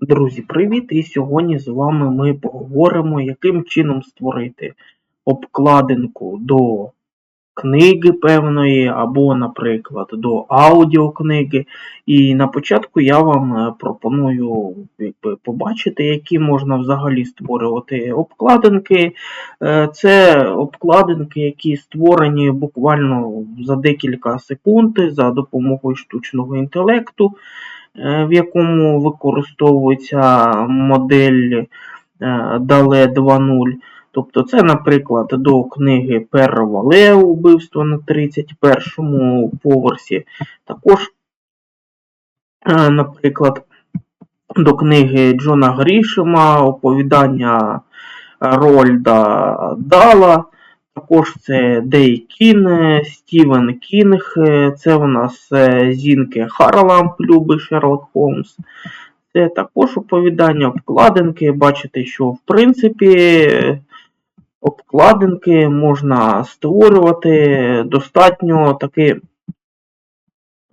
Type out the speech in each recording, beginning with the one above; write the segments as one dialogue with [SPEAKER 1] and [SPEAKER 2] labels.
[SPEAKER 1] Друзі, привіт! І сьогодні з вами ми поговоримо, яким чином створити обкладинку до книги певної, або, наприклад, до аудіокниги. І на початку я вам е, пропоную якби, побачити, які можна взагалі створювати обкладинки. Е, Це обкладинки, які створені буквально за декілька секунд за допомогою штучного інтелекту. Е, в якому використовується модель е, DALE 2.0. Тобто це, наприклад, до книги Перра Валео «Убивство на 31-му поверсі. Також, е, наприклад, до книги Джона Грішема оповідання Рольда Дала. Також це Дей Кін, Стівен Кінг, це у нас е, Зінке Харламп, любить Шерлок Холмс. Це також оповідання обкладинки. Бачите, що в принципі обкладинки можна створювати достатньо таки,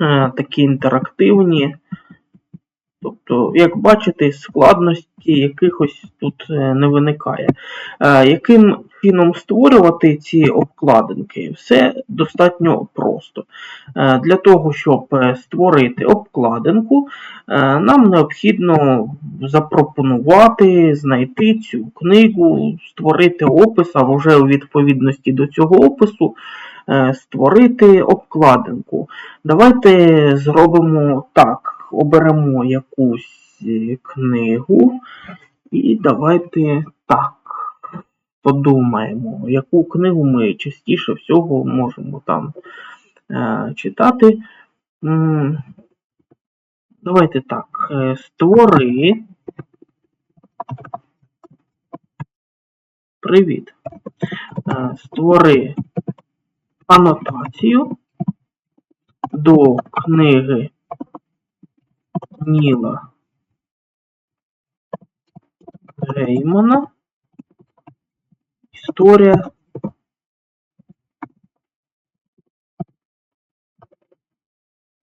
[SPEAKER 1] е, такі інтерактивні. Тобто, як бачите, складності якихось тут е, не виникає. Яким чином створювати ці обкладинки, все достатньо просто. Е, для того, щоб е, створити обкладинку, е, нам необхідно запропонувати, знайти цю книгу, створити опис, а вже у відповідності до цього опису створити обкладинку. Давайте зробимо так, оберемо якусь книгу і давайте так подумаємо, яку книгу ми частіше всього можемо там е, читати. Давайте так, е, створи. Привіт. Е, створи анотацію до книги Ніла Геймана історія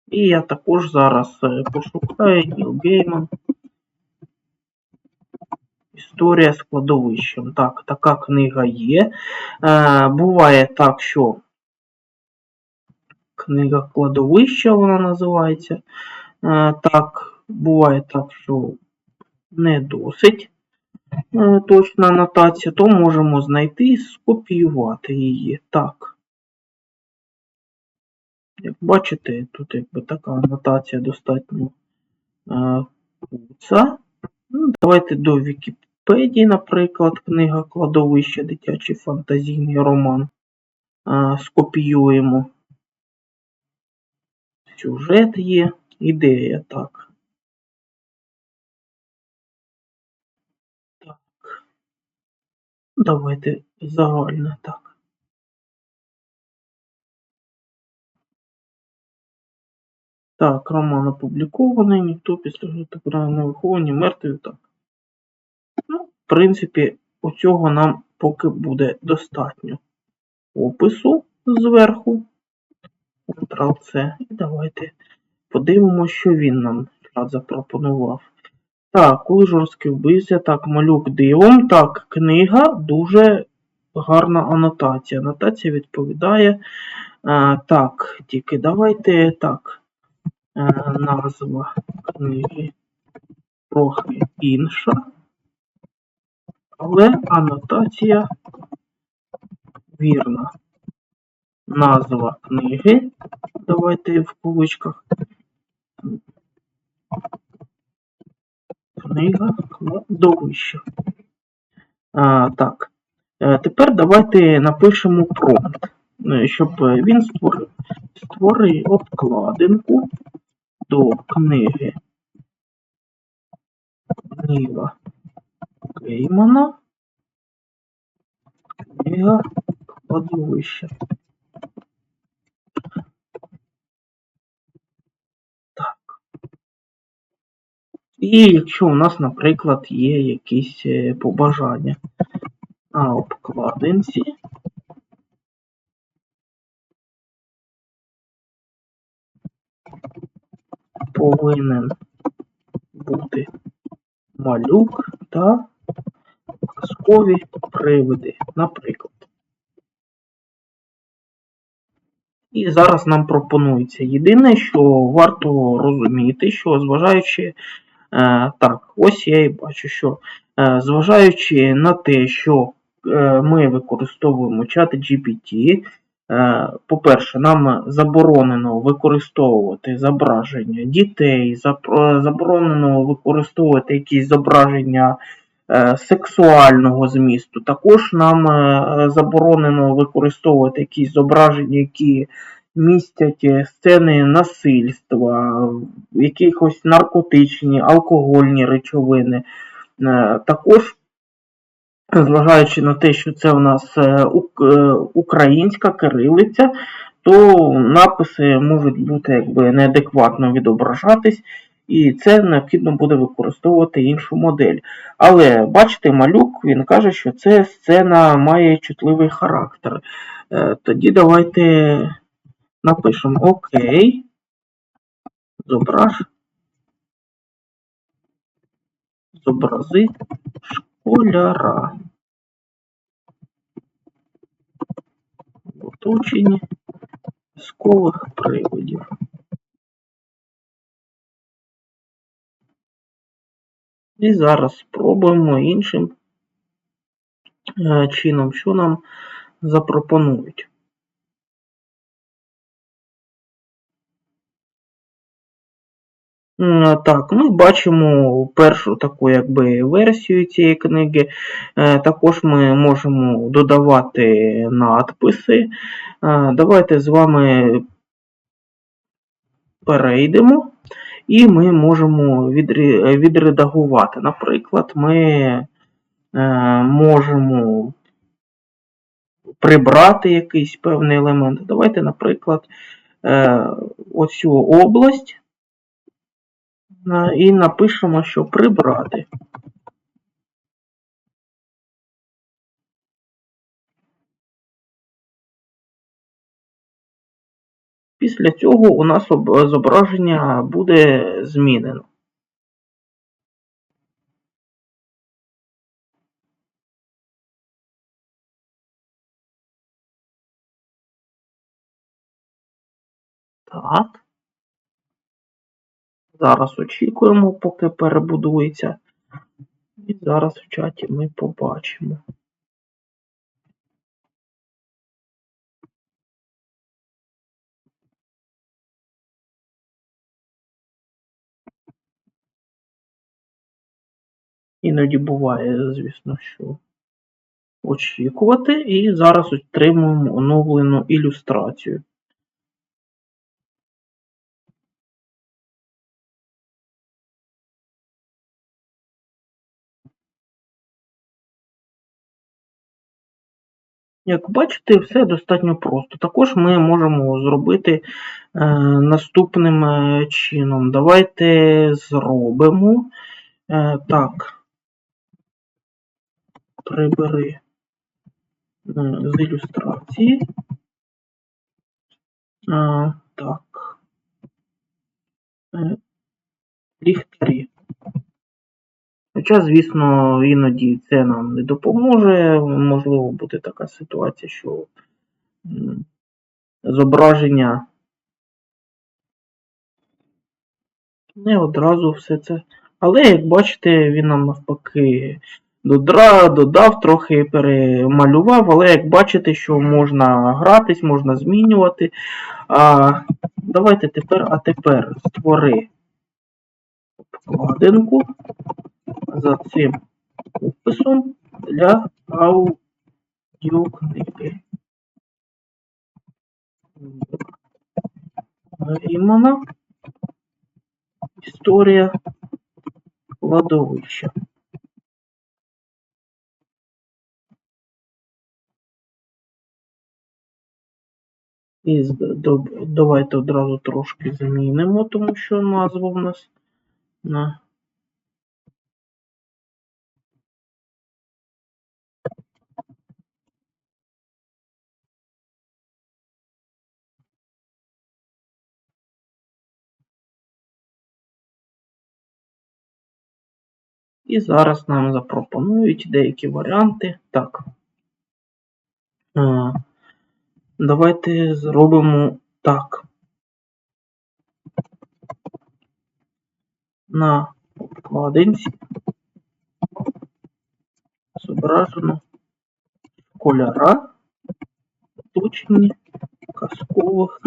[SPEAKER 1] І я також зараз пошукаю Ніл Гейман. Історія з кладовищем. Так, така книга є. Е, Буває так, що книга кладовища вона називається. Е, Так, буває так, що не досить. Е, точна анотація, то можемо знайти і скопіювати її. Так. Як бачите, тут якби така анотація достатньо е, куца. Ну, Давайте до Вікіпедії, наприклад, книга кладовище, дитячий фантазійний роман. Е, скопіюємо. Сюжет є, ідея так. Давайте загальне так. Так, роман опублікований, ніхто після не виховані, мертві так. Ну, в принципі, у цього нам поки буде достатньо опису зверху. Ctrl-C. І давайте подивимося, що він нам запропонував. Так, коли жорсткий вбився, так, малюк дивом. Так, книга дуже гарна анотація. Анотація відповідає. А, Так, тільки давайте так. А, назва книги трохи інша. Але анотація вірна. Назва книги. Давайте в кавичках. Книга кладовища. А, Так. Е, тепер давайте напишемо промпт, е, щоб він створив. Створи обкладинку до книги Ніла Геймана. Книга кладовища. І якщо у нас, наприклад, є якісь е, побажання на обкладинці, повинен бути малюк та казкові привиди, наприклад. І зараз нам пропонується. Єдине, що варто розуміти, що зважаючи, так, ось я і бачу, що е, зважаючи на те, що е, ми використовуємо чат GPT, е, по-перше, нам заборонено використовувати зображення дітей, заборонено використовувати якісь зображення е, сексуального змісту. Також нам е, заборонено використовувати якісь зображення, які містять е, сцени насильства, якихось наркотичні, алкогольні речовини. Е, Також, зважаючи на те, що це в нас е, ук- українська кирилиця, то написи можуть бути якби неадекватно відображатись, і це необхідно буде використовувати іншу модель. Але бачите, малюк він каже, що ця сцена має чутливий характер. Тоді давайте напишемо Окей. Зображ. Зобрази школяра. В оточенні казкових привидів. І зараз спробуємо іншим е, чином, що нам запропонують. Так, ми бачимо першу таку якби версію цієї книги. Е, Також ми можемо додавати надписи. Е, Давайте з вами перейдемо і ми можемо відредагувати. Наприклад, ми е, можемо прибрати якийсь певний елемент. Давайте, наприклад, оцю область і напишемо, що прибрати. Після цього у нас зображення буде змінено. Так. Зараз очікуємо, поки перебудується. І зараз в чаті ми побачимо. Іноді буває, звісно, що очікувати. І зараз отримуємо оновлену ілюстрацію. Як бачите, все достатньо просто. Також ми можемо зробити е, наступним е, чином. Давайте зробимо е, так. Прибери з ілюстрації. Так. Ліхтарі. Хоча, звісно, іноді це нам не допоможе. Можливо, буде така ситуація, що зображення не одразу все це. Але, як бачите, він нам навпаки додав, трохи перемалював, але як бачите, що можна гратись, можна змінювати. А, давайте тепер, а тепер створи обкладинку за цим описом для аудіокниги. Рімана. Історія кладовища. І давайте одразу трошки змінимо, тому що назва в нас на І зараз нам запропонують деякі варіанти. Так. Е, Давайте зробимо так. На обкладинці зображено кольора оточені казкових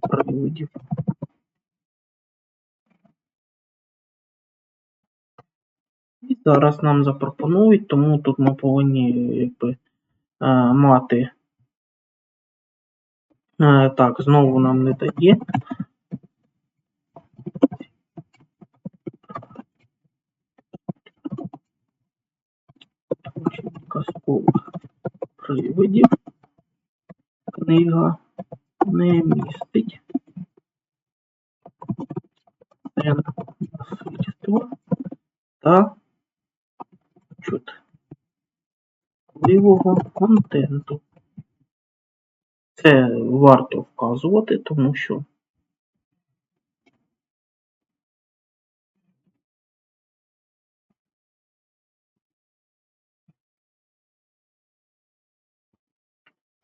[SPEAKER 1] привидів. Зараз нам запропонують, тому тут ми повинні якби, е, мати. Е, так, знову нам не дає. Казкових привидів. Книга не містить сцен насильства та чутливого контенту. Це варто вказувати, тому що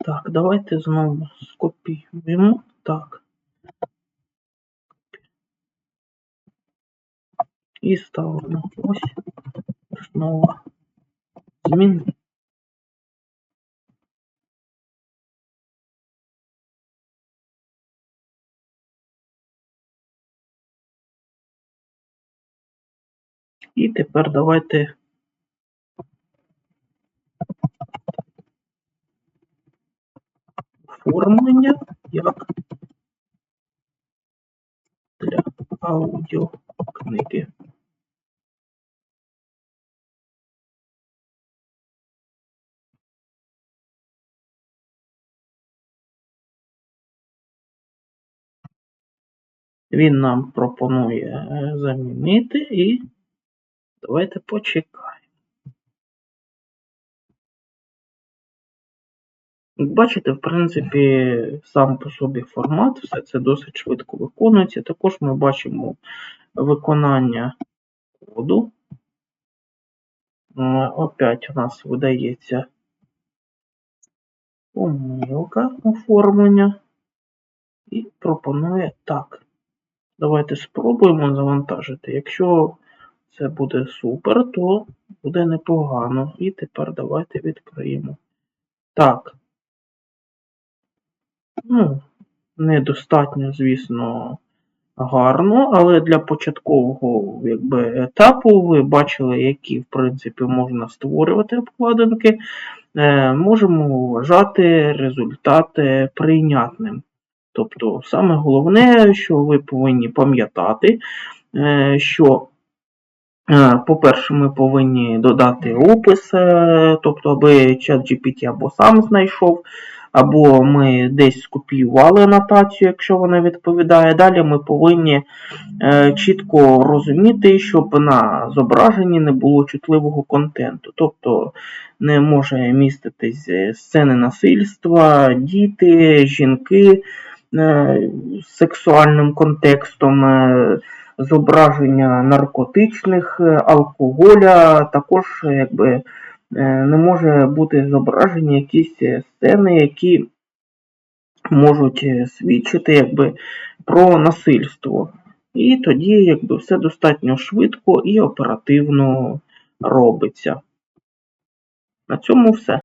[SPEAKER 1] Так, давайте знову скопіюємо. Так. І ставимо ось знову зміни. І тепер давайте оформлення як для аудіокниги. Він нам пропонує е, замінити і давайте почекаємо. Бачите, в принципі, сам по собі формат, все це досить швидко виконується. Також ми бачимо виконання коду. Е, Опять у нас видається помилка оформлення і пропонує так. Давайте спробуємо завантажити. Якщо це буде супер, то буде непогано. І тепер давайте відкриємо. Так. Ну, недостатньо, звісно, гарно, але для початкового якби, етапу ви бачили, які, в принципі, можна створювати обкладинки. Е, можемо вважати результати прийнятним. Тобто, саме головне, що ви повинні пам'ятати, е, що, е, по-перше, ми повинні додати опис, е, тобто, аби ChatGPT або сам знайшов, або ми десь скопіювали анотацію, якщо вона відповідає. Далі ми повинні чітко розуміти, щоб на зображенні не було чутливого контенту. Тобто не може міститись сцени насильства, діти, жінки сексуальним контекстом. е, Зображення наркотичних, е, алкоголя, також е, якби е, не може бути зображені якісь е, сцени, які можуть е, свідчити якби, про насильство. І тоді якби, все достатньо швидко і оперативно робиться. На цьому все.